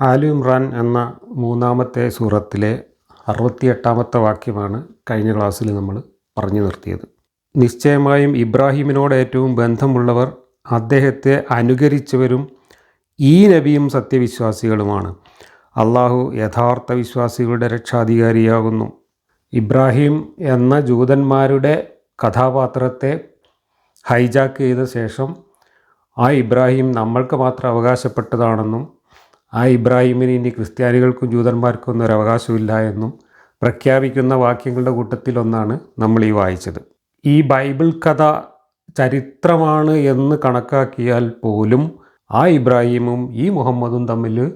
ആലു ഇമ്രാൻ എന്ന മൂന്നാമത്തെ സൂറത്തിലെ അറുപത്തിയെട്ടാമത്തെ വാക്യമാണ് കഴിഞ്ഞ ക്ലാസ്സിൽ നമ്മൾ പറഞ്ഞു നിർത്തിയത്. നിശ്ചയമായും ഇബ്രാഹിമിനോട് ഏറ്റവും ബന്ധമുള്ളവർ അദ്ദേഹത്തെ അനുകരിച്ചവരും ഈ നബിയും സത്യവിശ്വാസികളുമാണ്. അള്ളാഹു യഥാർത്ഥ വിശ്വാസികളുടെ രക്ഷാധികാരിയാകുന്നു. ഇബ്രാഹിം എന്ന ജൂതന്മാരുടെ കഥാപാത്രത്തെ ഹൈജാക്ക് ചെയ്ത ശേഷം ആ ഇബ്രാഹിം നമ്മൾക്ക് മാത്രം അവകാശപ്പെട്ടതാണെന്നും ആ ഇബ്രാഹിമിന് ഇനി ക്രിസ്ത്യാനികൾക്കും ജൂതന്മാർക്കും ഒന്നും ഒരു അവകാശമില്ല എന്നും പ്രഖ്യാപിക്കുന്ന വാക്യങ്ങളുടെ കൂട്ടത്തിലൊന്നാണ് നമ്മൾ ഈ വായിച്ചത്. ഈ ബൈബിൾ കഥ ചരിത്രമാണ് എന്ന് കണക്കാക്കിയാൽ പോലും ആ ഇബ്രാഹിമും ഈ മുഹമ്മദും തമ്മിൽ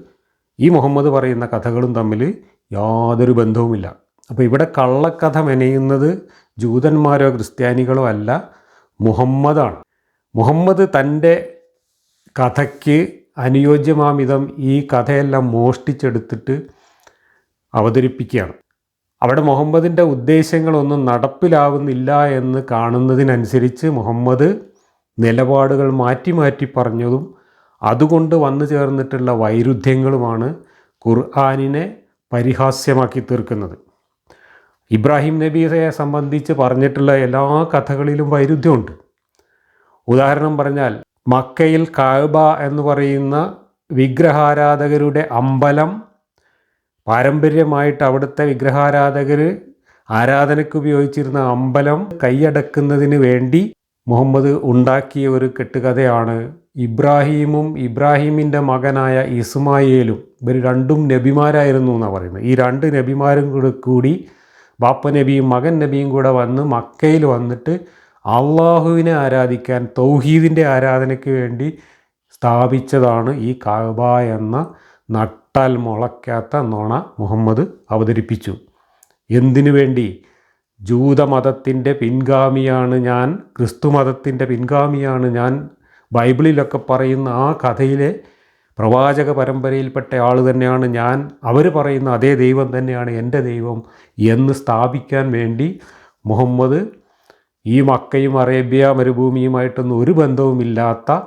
ഈ മുഹമ്മദ് പറയുന്ന കഥകളും തമ്മിൽ യാതൊരു ബന്ധവുമില്ല. അപ്പോൾ ഇവിടെ കള്ളക്കഥ മെനയുന്നത് ജൂതന്മാരോ ക്രിസ്ത്യാനികളോ അല്ല മുഹമ്മദാണ്. മുഹമ്മദ് തന്റെ കഥയ്ക്ക് അനുയോജ്യമാമിതം ഈ കഥയെല്ലാം മോഷ്ടിച്ചെടുത്തിട്ട് അവതരിപ്പിക്കുകയാണ്. അവിടെ മുഹമ്മദിന്റെ ഉദ്ദേശങ്ങളൊന്നും നടപ്പിലാവുന്നില്ല എന്ന് കാണുന്നതിനനുസരിച്ച് മുഹമ്മദ് നിലപാടുകൾ മാറ്റി മാറ്റി പറഞ്ഞതും അതുകൊണ്ട് വന്നു ചേർന്നിട്ടുള്ള വൈരുദ്ധ്യങ്ങളുമാണ് ഖുർആാനിനെ പരിഹാസ്യമാക്കി തീർക്കുന്നത്. ഇബ്രാഹിം നബിയെ സംബന്ധിച്ച് പറഞ്ഞിട്ടുള്ള എല്ലാ കഥകളിലും വൈരുദ്ധ്യമുണ്ട്. ഉദാഹരണം പറഞ്ഞാൽ മക്കയിൽ കഅബ എന്ന് പറയുന്ന വിഗ്രഹാരാധകരുടെ അമ്പലം പാരമ്പര്യമായിട്ട് അവിടുത്തെ വിഗ്രഹാരാധകർ ആരാധനയ്ക്ക് ഉപയോഗിച്ചിരുന്ന അമ്പലം കൈയടക്കുന്നതിന് വേണ്ടി മുഹമ്മദ് ഉണ്ടാക്കിയ ഒരു കെട്ടുകഥയാണ് ഇബ്രാഹീമും ഇബ്രാഹീമിന്റെ മകനായ ഇസ്മായേലും. ഇവർ രണ്ടും നബിമാരായിരുന്നു എന്നാണ് പറയുന്നത്. ഈ രണ്ട് നബിമാരും കൂടെ കൂടി ബാപ്പ നബിയും മകൻ നബിയും കൂടെ വന്ന് മക്കയിൽ വന്നിട്ട് അള്ളാഹുവിനെ ആരാധിക്കാൻ തൗഹീദിന്റെ ആരാധനയ്ക്ക് വേണ്ടി സ്ഥാപിച്ചതാണ് ഈ കാബ എന്ന നട്ടാൽ മുളയ്ക്കാത്ത നൊണ മുഹമ്മദ് അവതരിപ്പിച്ചു. എന്തിനു വേണ്ടി? ജൂതമതത്തിന്റെ പിൻഗാമിയാണ് ഞാൻ ക്രിസ്തു മതത്തിന്റെ പിൻഗാമിയാണ് ഞാൻ. ബൈബിളിലൊക്കെ പറയുന്ന ആ കഥയിലെ പ്രവാചക പരമ്പരയിൽപ്പെട്ട ആൾ തന്നെയാണ് ഞാൻ. അവർ പറയുന്ന അതേ ദൈവം തന്നെയാണ് എന്റെ ദൈവം എന്ന് സ്ഥാപിക്കാൻ വേണ്ടി മുഹമ്മദ് ഈ മക്കയും അറേബ്യ മരുഭൂമിയുമായിട്ടൊന്നും ഒരു ബന്ധവുമില്ലാത്ത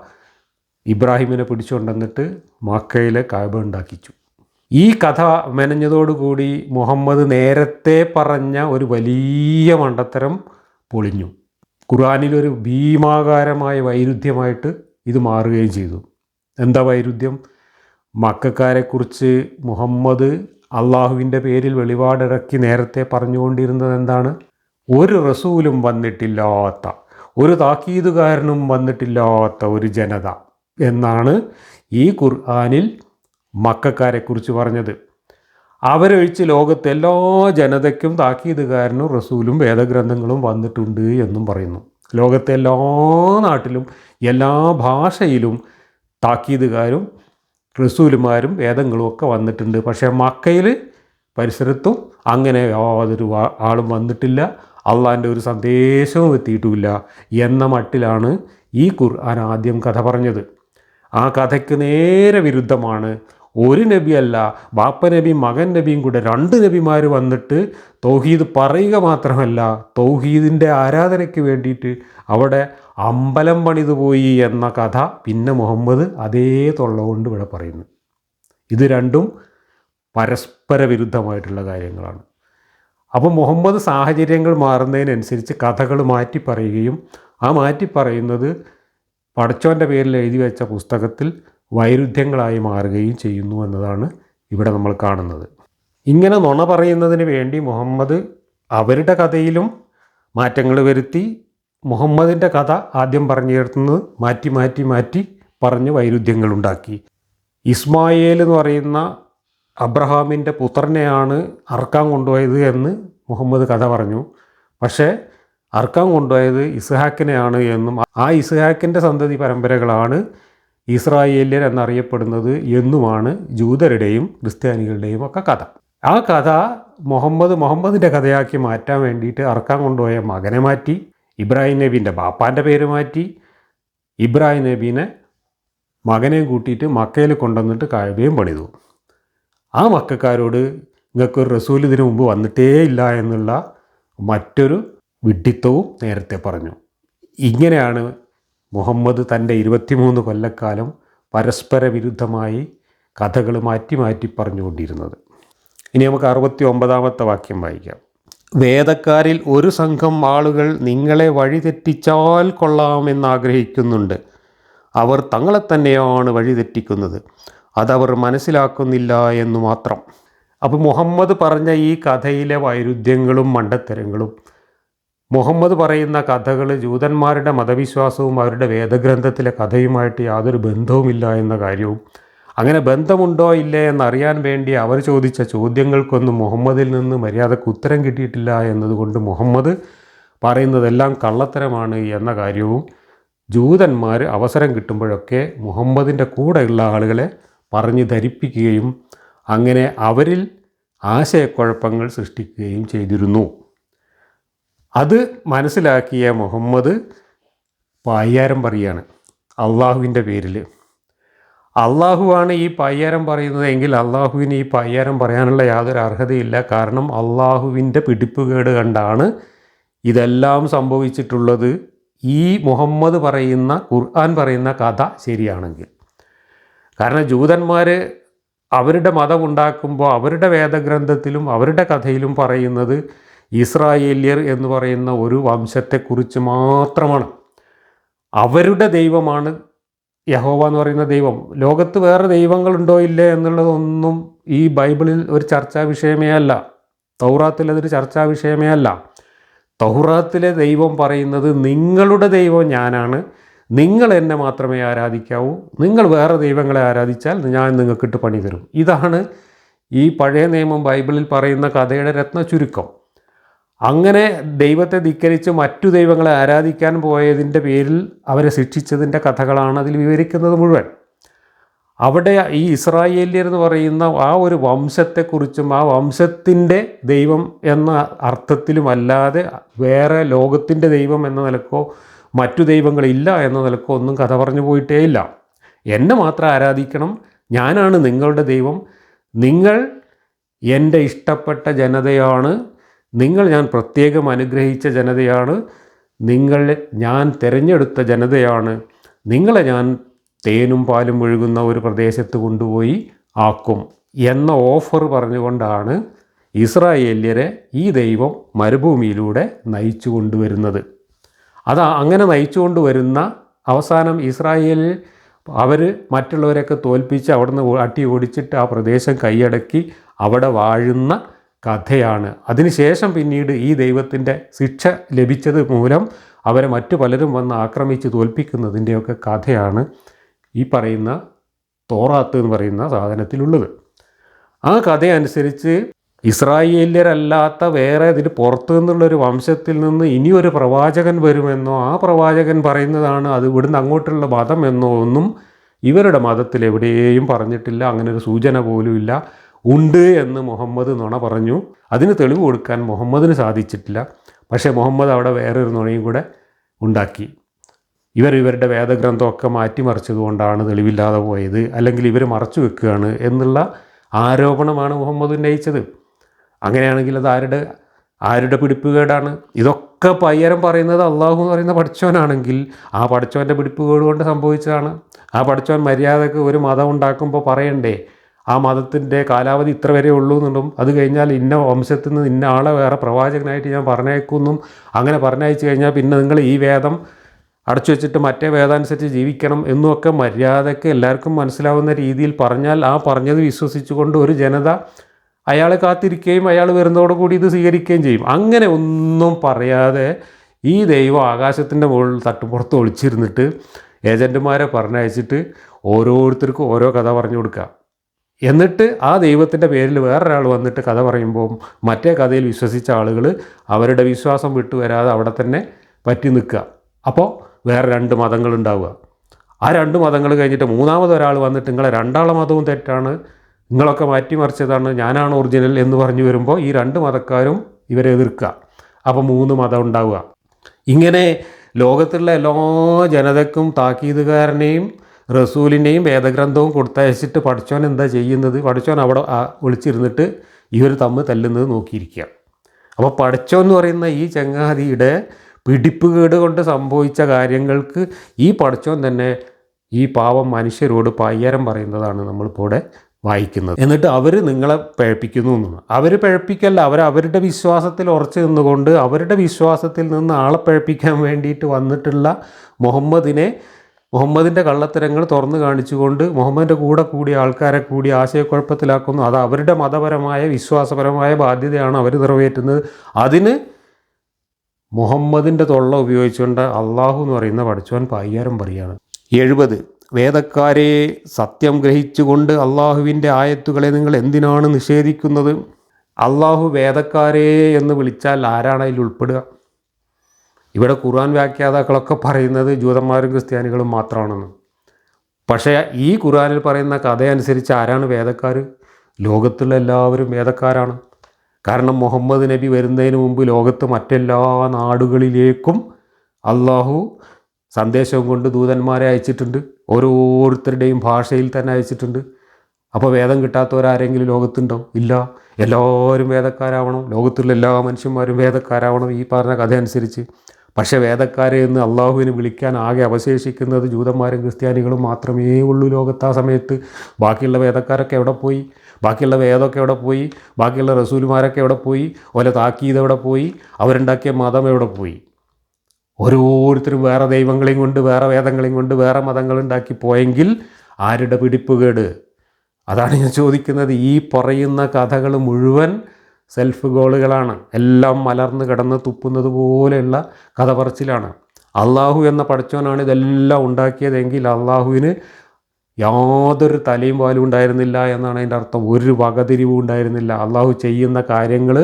ഇബ്രാഹിമിനെ പിടിച്ചുകൊണ്ടുവന്നിട്ട് മക്കയിലെ കാബ ഉണ്ടാക്കിച്ചു. ഈ കഥ മെനഞ്ഞതോടുകൂടി മുഹമ്മദ് നേരത്തെ പറഞ്ഞ ഒരു വലിയ മണ്ടത്തരം പൊളിഞ്ഞു. ഖുർആാനിലൊരു ഭീമാകാരമായ വൈരുദ്ധ്യമായിട്ട് ഇത് മാറുകയും ചെയ്തു. എന്താ വൈരുദ്ധ്യം? മക്കാരെക്കുറിച്ച് മുഹമ്മദ് അള്ളാഹുവിന്റെ പേരിൽ വെളിപാടിറക്കി നേരത്തെ പറഞ്ഞുകൊണ്ടിരുന്നത് എന്താണ്? ഒരു റസൂലും വന്നിട്ടില്ലാത്ത ഒരു താക്കീതുകാരനും വന്നിട്ടില്ലാത്ത ഒരു ജനത എന്നാണ് ഈ ഖുർആാനിൽ മക്കാരെക്കുറിച്ച് പറഞ്ഞത്. അവരൊഴിച്ച് ലോകത്തെ എല്ലാ ജനതയ്ക്കും താക്കീതുകാരനും റസൂലും വേദഗ്രന്ഥങ്ങളും വന്നിട്ടുണ്ട് എന്നും പറയുന്നു. ലോകത്തെ എല്ലാ നാട്ടിലും എല്ലാ ഭാഷയിലും താക്കീതുകാരും റസൂലുമാരും വേദങ്ങളും ഒക്കെ വന്നിട്ടുണ്ട്. പക്ഷേ മക്കയിൽ പരിസരത്തും അങ്ങനെ യാതൊരു ആളും വന്നിട്ടില്ല. അള്ളാന്റെ ഒരു സന്ദേശവും എത്തിയിട്ടുമില്ല എന്ന മട്ടിലാണ് ഈ ഖുർആൻ ആദ്യം കഥ പറഞ്ഞത്. ആ കഥയ്ക്ക് നേരെ വിരുദ്ധമാണ് ഒരു നബി അല്ല ബാപ്പ നബി മകൻ നബിയും കൂടെ രണ്ട് നബിമാർ വന്നിട്ട് തൗഹീദ് പറയുക മാത്രമല്ല തൗഹീദിന്റെ ആരാധനയ്ക്ക് വേണ്ടിയിട്ട് അവിടെ അമ്പലം പണിതു പോയി എന്ന കഥ പിന്നെ മുഹമ്മദ് അതേ തൊള്ള കൊണ്ട് ഇവിടെ പറയുന്നു. ഇത് രണ്ടും പരസ്പര വിരുദ്ധമായിട്ടുള്ള കാര്യങ്ങളാണ്. അപ്പോൾ മുഹമ്മദ് സാഹചര്യങ്ങൾ മാറുന്നതിനനുസരിച്ച് കഥകൾ മാറ്റി പറയുകയും ആ മാറ്റി പറയുന്നത് പടച്ചോന്റെ പേരിൽ എഴുതി വെച്ച പുസ്തകത്തിൽ വൈരുദ്ധ്യങ്ങളായി മാറുകയും ചെയ്യുന്നു എന്നതാണ് ഇവിടെ നമ്മൾ കാണുന്നത്. ഇങ്ങനെ നുണ പറയുന്നതിന് വേണ്ടി മുഹമ്മദ് അവരുടെ കഥയിലും മാറ്റങ്ങൾ വരുത്തി മുഹമ്മദിന്റെ കഥ ആദ്യം പറഞ്ഞു ചേർത്തുന്നത് മാറ്റി മാറ്റി മാറ്റി പറഞ്ഞ് വൈരുദ്ധ്യങ്ങളുണ്ടാക്കി ഇസ്മായേൽ എന്ന് പറയുന്ന അബ്രഹാമിന്റെ പുത്രനെയാണ് അർക്കാൻ കൊണ്ടുപോയത് എന്ന് മുഹമ്മദ് കഥ പറഞ്ഞു. പക്ഷേ അർക്കാൻ കൊണ്ടുപോയത് ഇസ്ഹാക്കിനെയാണ് എന്നും ആ ഇസ്ഹാക്കിന്റെ സന്തതി പരമ്പരകളാണ് ഇസ്രായേല്യർ എന്നറിയപ്പെടുന്നത് എന്നുമാണ് ജൂതരുടെയും ക്രിസ്ത്യാനികളുടെയും ഒക്കെ കഥ. ആ കഥ മുഹമ്മദ് മുഹമ്മദിന്റെ കഥയാക്കി മാറ്റാൻ വേണ്ടിയിട്ട് അർക്കാൻ കൊണ്ടുപോയ മകനെ മാറ്റി ഇബ്രാഹിം നബീന്റെ ബാപ്പാന്റെ പേര് മാറ്റി ഇബ്രാഹിം നബീനെ മകനെയും കൂട്ടിയിട്ട് മക്കയിൽ കൊണ്ടുവന്നിട്ട് കായബയും പണിതു. ആ മക്കാരോട് നിങ്ങൾക്ക് ഒരു റസൂൽ ഇതിനു മുമ്പ് വന്നിട്ടേ ഇല്ല എന്നുള്ള മറ്റൊരു വിഡ്ഢിത്തവും നേരത്തെ പറഞ്ഞു. ഇങ്ങനെയാണ് മുഹമ്മദ് തന്റെ ഇരുപത്തിമൂന്ന് കൊല്ലക്കാലം പരസ്പര വിരുദ്ധമായി കഥകൾ മാറ്റി മാറ്റി പറഞ്ഞുകൊണ്ടിരുന്നത്. ഇനി നമുക്ക് അറുപത്തി ഒമ്പതാമത്തെ വാക്യം വായിക്കാം. വേദക്കാരിൽ ഒരു സംഘം ആളുകൾ നിങ്ങളെ വഴിതെറ്റിച്ചാൽ കൊള്ളാമെന്നാഗ്രഹിക്കുന്നുണ്ട് അവർ തങ്ങളെ തന്നെയാണ് വഴിതെറ്റിക്കുന്നത് അതവർ മനസ്സിലാക്കുന്നില്ല എന്നു മാത്രം. അപ്പോൾ മുഹമ്മദ് പറഞ്ഞ ഈ കഥയിലെ വൈരുദ്ധ്യങ്ങളും മണ്ടത്തരങ്ങളും മുഹമ്മദ് പറയുന്ന കഥകൾ ജൂതന്മാരുടെ മതവിശ്വാസവും അവരുടെ വേദഗ്രന്ഥത്തിലെ കഥയുമായിട്ട് യാതൊരു ബന്ധവുമില്ല എന്ന കാര്യവും അങ്ങനെ ബന്ധമുണ്ടോ ഇല്ലേ എന്നറിയാൻ വേണ്ടി അവർ ചോദിച്ച ചോദ്യങ്ങൾക്കൊന്നും മുഹമ്മദിൽ നിന്ന് മര്യാദയ്ക്ക് ഉത്തരം കിട്ടിയിട്ടില്ല എന്നതുകൊണ്ട് മുഹമ്മദ് പറയുന്നതെല്ലാം കള്ളത്തരമാണ് എന്ന കാര്യവും ജൂതന്മാർ അവസരം കിട്ടുമ്പോഴൊക്കെ മുഹമ്മദിന്റെ കൂടെയുള്ള ആളുകളെ പറഞ്ഞ് ധരിപ്പിക്കുകയും അങ്ങനെ അവരിൽ ആശയക്കുഴപ്പങ്ങൾ സൃഷ്ടിക്കുകയും ചെയ്തിരുന്നു. അത് മനസ്സിലാക്കിയ മുഹമ്മദ് പായ്യാരം പറയാണ് അള്ളാഹുവിന്റെ പേരിൽ. അള്ളാഹുവാണ് ഈ പയ്യാരം പറയുന്നത് എങ്കിൽ അള്ളാഹുവിന് ഈ പയ്യാരം പറയാനുള്ള യാതൊരു അർഹതയില്ല. കാരണം അള്ളാഹുവിന്റെ പിടിപ്പുകേട് കണ്ടാണ് ഇതെല്ലാം സംഭവിച്ചിട്ടുള്ളത്. ഈ മുഹമ്മദ് പറയുന്ന ഖുർആൻ പറയുന്ന കഥ ശരിയാണെങ്കിൽ. കാരണം ജൂതന്മാർ അവരുടെ മതം ഉണ്ടാക്കുമ്പോൾ അവരുടെ വേദഗ്രന്ഥത്തിലും അവരുടെ കഥയിലും പറയുന്നത് ഇസ്രായേല്യർ എന്ന് പറയുന്ന ഒരു വംശത്തെക്കുറിച്ച് മാത്രമാണ്. അവരുടെ ദൈവമാണ് യഹോവ എന്ന് പറയുന്ന ദൈവം. ലോകത്ത് വേറെ ദൈവങ്ങളുണ്ടോ ഇല്ലേ എന്നുള്ളതൊന്നും ഈ ബൈബിളിൽ ഒരു ചർച്ചാ വിഷയമേ അല്ല. തൗറാത്തിൽ അതൊരു ചർച്ചാ വിഷയമേ അല്ല. തൗറാത്തിലെ ദൈവം പറയുന്നത് നിങ്ങളുടെ ദൈവം ഞാനാണ്. നിങ്ങൾ എന്നെ മാത്രമേ ആരാധിക്കാവൂ. നിങ്ങൾ വേറെ ദൈവങ്ങളെ ആരാധിച്ചാൽ ഞാൻ നിങ്ങൾക്കിട്ട് പണി തരും. ഇതാണ് ഈ പഴയ നിയമം ബൈബിളിൽ പറയുന്ന കഥയുടെ രത്ന ചുരുക്കം. അങ്ങനെ ദൈവത്തെ ധിക്കരിച്ച് മറ്റു ദൈവങ്ങളെ ആരാധിക്കാൻ പോയതിന്റെ പേരിൽ അവരെ ശിക്ഷിച്ചതിന്റെ കഥകളാണ് അതിൽ വിവരിക്കുന്നത് മുഴുവൻ. അവിടെ ഈ ഇസ്രായേലിയർ എന്ന് പറയുന്ന ആ ഒരു വംശത്തെക്കുറിച്ചും ആ വംശത്തിന്റെ ദൈവം എന്ന അർത്ഥത്തിലുമല്ലാതെ വേറെ ലോകത്തിന്റെ ദൈവം എന്ന നിലക്കോ മറ്റു ദൈവങ്ങളില്ല എന്ന നിലക്കൊന്നും കഥ പറഞ്ഞു പോയിട്ടേ ഇല്ല. എന്നെ മാത്രം ആരാധിക്കണം. ഞാനാണ് നിങ്ങളുടെ ദൈവം. നിങ്ങൾ എന്റെ ഇഷ്ടപ്പെട്ട ജനതയാണ്. നിങ്ങൾ ഞാൻ പ്രത്യേകം അനുഗ്രഹിച്ച ജനതയാണ്. നിങ്ങൾ ഞാൻ തിരഞ്ഞെടുത്ത ജനതയാണ്. നിങ്ങളെ ഞാൻ തേനും പാലും ഒഴുകുന്ന ഒരു പ്രദേശത്ത് കൊണ്ടുപോയി ആക്കും എന്ന ഓഫർ പറഞ്ഞുകൊണ്ടാണ് ഇസ്രായേല്യരെ ഈ ദൈവം മരുഭൂമിയിലൂടെ നയിച്ചു കൊണ്ടുവരുന്നത്. അത് അങ്ങനെ നയിച്ചുകൊണ്ട് വരുന്ന അവസാനം ഇസ്രായേലിൽ അവർ മറ്റുള്ളവരെയൊക്കെ തോൽപ്പിച്ച് അവിടുന്ന് അട്ടി ഓടിച്ചിട്ട് ആ പ്രദേശം കൈയടക്കി അവിടെ വാഴുന്ന കഥയാണ്. അതിനുശേഷം പിന്നീട് ഈ ദൈവത്തിന്റെ ശിക്ഷ ലഭിച്ചത് മൂലം അവരെ മറ്റു പലരും വന്ന് ആക്രമിച്ച് തോൽപ്പിക്കുന്നതിന്റെയൊക്കെ കഥയാണ് ഈ പറയുന്ന തോറാത്ത് എന്ന് പറയുന്ന സാധനത്തിലുള്ളത്. ആ കഥയനുസരിച്ച് ഇസ്രായേല്യരല്ലാത്ത വേറെ ഇതിന് പുറത്തു നിന്നുള്ളൊരു വംശത്തിൽ നിന്ന് ഇനിയൊരു പ്രവാചകൻ വരുമെന്നോ ആ പ്രവാചകൻ പറയുന്നതാണ് അത് ഇവിടുന്ന് അങ്ങോട്ടുള്ള മതം എന്നോ ഒന്നും ഇവരുടെ മതത്തിൽ എവിടെയും പറഞ്ഞിട്ടില്ല. അങ്ങനെ ഒരു സൂചന പോലും ഇല്ല. ഉണ്ട് എന്ന് മുഹമ്മദ് നുണ പറഞ്ഞു. അതിന് തെളിവ് കൊടുക്കാൻ മുഹമ്മദിന് സാധിച്ചിട്ടില്ല. പക്ഷേ മുഹമ്മദ് അവിടെ വേറൊരു നുണയും കൂടെ ഉണ്ടാക്കി. ഇവർ ഇവരുടെ വേദഗ്രന്ഥമൊക്കെ മാറ്റിമറിച്ചതുകൊണ്ടാണ് തെളിവില്ലാതെ പോയത്. അല്ലെങ്കിൽ ഇവർ മറച്ചു വെക്കുകയാണ് എന്നുള്ള ആരോപണമാണ് മുഹമ്മദ് ഉന്നയിച്ചത്. അങ്ങനെയാണെങ്കിൽ അത് ആരുടെ ആരുടെ പിടിപ്പുകേടാണ്? ഇതൊക്കെ പയ്യരം പറയുന്നത് അള്ളാഹു എന്ന് പറയുന്ന പഠിച്ചവനാണെങ്കിൽ ആ പഠിച്ചവന്റെ പിടിപ്പുകേട് കൊണ്ട് സംഭവിച്ചതാണ്. ആ പഠിച്ചവൻ മര്യാദയ്ക്ക് ഒരു മതം ഉണ്ടാക്കുമ്പോൾ പറയണ്ടേ ആ മതത്തിന്റെ കാലാവധി ഇത്ര വരെ ഉള്ളൂ എന്നുണ്ടും അത് കഴിഞ്ഞാൽ ഇന്ന വംശത്തിൽ നിന്ന് ഇന്ന ആളെ വേറെ പ്രവാചകനായിട്ട് ഞാൻ പറഞ്ഞേക്കുന്നും അങ്ങനെ പറഞ്ഞയച്ചു കഴിഞ്ഞാൽ പിന്നെ നിങ്ങൾ ഈ വേദം അടച്ചു വെച്ചിട്ട് മറ്റേ വേദാനുസരിച്ച് ജീവിക്കണം എന്നുമൊക്കെ മര്യാദയ്ക്ക് എല്ലാവർക്കും മനസ്സിലാവുന്ന രീതിയിൽ പറഞ്ഞാൽ ആ പറഞ്ഞത് വിശ്വസിച്ചുകൊണ്ട് ഒരു ജനത അയാളെ കാത്തിരിക്കുകയും അയാൾ വരുന്നതോടുകൂടി ഇത് സ്വീകരിക്കുകയും ചെയ്യും. അങ്ങനെ ഒന്നും പറയാതെ ഈ ദൈവം ആകാശത്തിന്റെ മുകളിൽ തട്ടുപുറത്ത് ഒളിച്ചിരുന്നിട്ട് ഏജന്റുമാരെ പറഞ്ഞയച്ചിട്ട് ഓരോരുത്തർക്കും ഓരോ കഥ പറഞ്ഞു കൊടുക്കുക. എന്നിട്ട് ആ ദൈവത്തിന്റെ പേരിൽ വേറൊരാൾ വന്നിട്ട് കഥ പറയുമ്പോൾ മറ്റേ കഥയിൽ വിശ്വസിച്ച ആളുകൾ അവരുടെ വിശ്വാസം വിട്ടു വരാതെ അവിടെ തന്നെ പറ്റി നിൽക്കുക. അപ്പോൾ വേറെ രണ്ട് മതങ്ങളുണ്ടാവുക ആ രണ്ട് മതങ്ങൾ കഴിഞ്ഞിട്ട് മൂന്നാമത് ഒരാൾ വന്നിട്ട് നിങ്ങളെ രണ്ടാളെ മതവും തെറ്റാണ് നിങ്ങളൊക്കെ മാറ്റിമറിച്ചതാണ് ഞാനാണ് ഒറിജിനൽ എന്ന് പറഞ്ഞു വരുമ്പോൾ ഈ രണ്ട് മതക്കാരും ഇവരെ എതിർക്കുക. അപ്പോൾ മൂന്ന് മതം ഉണ്ടാവുക. ഇങ്ങനെ ലോകത്തുള്ള എല്ലാ ജനതക്കും താക്കീതുകാരനെയും റസൂലിനെയും വേദഗ്രന്ഥവും കൊടുത്തയച്ചിട്ട് പഠിച്ചോൻ എന്താ ചെയ്യുന്നത്? പഠിച്ചോൻ അവിടെ ഒളിച്ചിരുന്നിട്ട് ഇവർ തമ്മിൽ തല്ലുന്നത് നോക്കിയിരിക്കുക. അപ്പോൾ പഠിച്ചോ എന്ന് പറയുന്ന ഈ ചങ്ങാതിയുടെ പിടിപ്പുകേട് കൊണ്ട് സംഭവിച്ച കാര്യങ്ങൾക്ക് ഈ പഠിച്ചോൻ തന്നെ ഈ പാവം മനുഷ്യരോട് പയ്യരം പറയുന്നതാണ് നമ്മളിപ്പോൾ ഇവിടെ വായിക്കുന്നത്. എന്നിട്ട് അവർ നിങ്ങളെ പഴപ്പിക്കുന്നു എന്നാണ് അവർ പഴപ്പിക്കല്ല അവർ അവരുടെ വിശ്വാസത്തിൽ ഉറച്ചു നിന്നുകൊണ്ട് അവരുടെ വിശ്വാസത്തിൽ നിന്ന് ആളെ പഴപ്പിക്കാൻ വേണ്ടിയിട്ട് വന്നിട്ടുള്ള മുഹമ്മദിനെ മുഹമ്മദിന്റെ കള്ളത്തരങ്ങൾ തുറന്നു കാണിച്ചുകൊണ്ട് മുഹമ്മദിന്റെ കൂടെ കൂടിയ ആൾക്കാരെ കൂടി ആശയക്കുഴപ്പത്തിലാക്കുന്നു. അത് അവരുടെ മതപരമായ വിശ്വാസപരമായ ബാധ്യതയാണ് അവർ നിറവേറ്റുന്നത്. അതിന് മുഹമ്മദിന്റെ തൊള്ള ഉപയോഗിച്ചുകൊണ്ട് അള്ളാഹു എന്ന് പറയുന്ന പഠിച്ചവൻ പയ്യാരം പറയാണ്. എഴുപത് വേദക്കാരെ സത്യം ഗ്രഹിച്ചുകൊണ്ട് അള്ളാഹുവിന്റെ ആയത്തുകളെ നിങ്ങൾ എന്തിനാണ് നിഷേധിക്കുന്നത്? അള്ളാഹു വേദക്കാരെ എന്ന് വിളിച്ചാൽ ആരാണ് അതിൽ ഉൾപ്പെടുക? ഇവിടെ ഖുർആൻ വ്യാഖ്യാതാക്കളൊക്കെ പറയുന്നത് ജൂതന്മാരും ക്രിസ്ത്യാനികളും മാത്രമാണെന്ന്. പക്ഷേ ഈ ഖുർആനിൽ പറയുന്ന കഥയനുസരിച്ച് ആരാണ് വേദക്കാർ ലോകത്തുള്ള എല്ലാവരും വേദക്കാരാണ്. കാരണം മുഹമ്മദ് നബി വരുന്നതിന് മുമ്പ് ലോകത്ത് മറ്റെല്ലാ നാടുകളിലേക്കും അള്ളാഹു സന്ദേശവും കൊണ്ട് ദൂതന്മാരെ അയച്ചിട്ടുണ്ട്. ഓരോരുത്തരുടെയും ഭാഷയിൽ തന്നെ അയച്ചിട്ടുണ്ട്. അപ്പോൾ വേദം കിട്ടാത്തവരാരെങ്കിലും ലോകത്തുണ്ടോ? ഇല്ല. എല്ലാവരും വേദക്കാരാവണം. ലോകത്തുള്ള എല്ലാ മനുഷ്യന്മാരും വേദക്കാരാവണം ഈ പറഞ്ഞ കഥ അനുസരിച്ച്. പക്ഷേ വേദക്കാരെ എന്ന് അള്ളാഹുവിന് വിളിക്കാൻ ആകെ അവശേഷിക്കുന്നത് ജൂതന്മാരും ക്രിസ്ത്യാനികളും മാത്രമേ ഉള്ളൂ ലോകത്ത് ആ സമയത്ത്. ബാക്കിയുള്ള വേദക്കാരൊക്കെ എവിടെ പോയി? ബാക്കിയുള്ള വേദമൊക്കെ എവിടെ പോയി? ബാക്കിയുള്ള റസൂലുമാരൊക്കെ എവിടെ പോയി? ഓല താക്കീത് എവിടെ പോയി? അവരുണ്ടാക്കിയ മതം എവിടെ പോയി? ഓരോരുത്തരും വേറെ ദൈവങ്ങളെയും കൊണ്ട് വേറെ വേദങ്ങളെയും കൊണ്ട് വേറെ മതങ്ങളുണ്ടാക്കി പോയെങ്കിൽ ആരുടെ പിടിപ്പുകേട്? അതാണ് ഞാൻ ചോദിക്കുന്നത്. ഈ പറയുന്ന കഥകൾ മുഴുവൻ സെൽഫ് ഗോളുകളാണ് എല്ലാം മലർന്ന് കിടന്ന് തുപ്പുന്നത് പോലെയുള്ള കഥ പറച്ചിലാണ് അള്ളാഹു എന്ന പഠിച്ചവനാണ് ഇതെല്ലാം ഉണ്ടാക്കിയതെങ്കിൽ അള്ളാഹുവിന് യാതൊരു തലയും പാലും ഉണ്ടായിരുന്നില്ല എന്നാണ് അതിന്റെ അർത്ഥം. ഒരു വകതിരിവും ഉണ്ടായിരുന്നില്ല. അള്ളാഹു ചെയ്യുന്ന കാര്യങ്ങൾ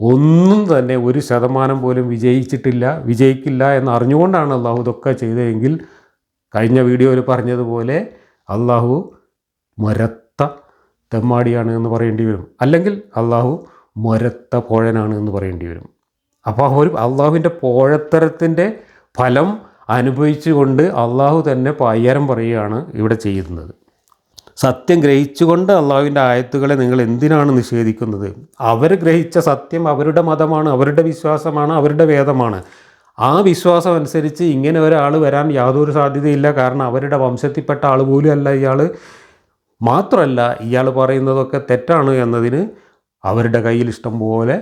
ഒന്നും തന്നെ ഒരു ശതമാനം പോലും വിജയിച്ചിട്ടില്ല വിജയിക്കില്ല എന്ന് അറിഞ്ഞുകൊണ്ടാണ് അള്ളാഹു ഇതൊക്കെ ചെയ്തതെങ്കിൽ കഴിഞ്ഞ വീഡിയോയിൽ പറഞ്ഞതുപോലെ അള്ളാഹു മരത്ത തെമ്മാടിയാണ് എന്ന് പറയേണ്ടി വരും. അല്ലെങ്കിൽ അള്ളാഹു മൊരത്ത പോഴനാണ് എന്ന് പറയേണ്ടി വരും. അപ്പോൾ ഒരു അള്ളാഹുവിന്റെ പോഴത്തരത്തിന്റെ ഫലം അനുഭവിച്ചുകൊണ്ട് അള്ളാഹു തന്നെ പയ്യരം പറയുകയാണ് ഇവിടെ ചെയ്യുന്നത്. സത്യം ഗ്രഹിച്ചുകൊണ്ട് അള്ളാഹുവിന്റെ ആയത്തുകളെ നിങ്ങൾ എന്തിനാണ് നിഷേധിക്കുന്നത്? അവർ ഗ്രഹിച്ച സത്യം അവരുടെ മതമാണ് അവരുടെ വിശ്വാസമാണ് അവരുടെ വേദമാണ്. ആ വിശ്വാസം അനുസരിച്ച് ഇങ്ങനെ ഒരാൾ വരാൻ യാതൊരു സാധ്യതയില്ല. കാരണം അവരുടെ വംശത്തിൽപ്പെട്ട ആൾ പോലും അല്ല ഇയാൾ. മാത്രമല്ല ഇയാൾ പറയുന്നതൊക്കെ തെറ്റാണ് എന്നതിന് അവരുടെ കയ്യിൽ ഇഷ്ടം പോലെ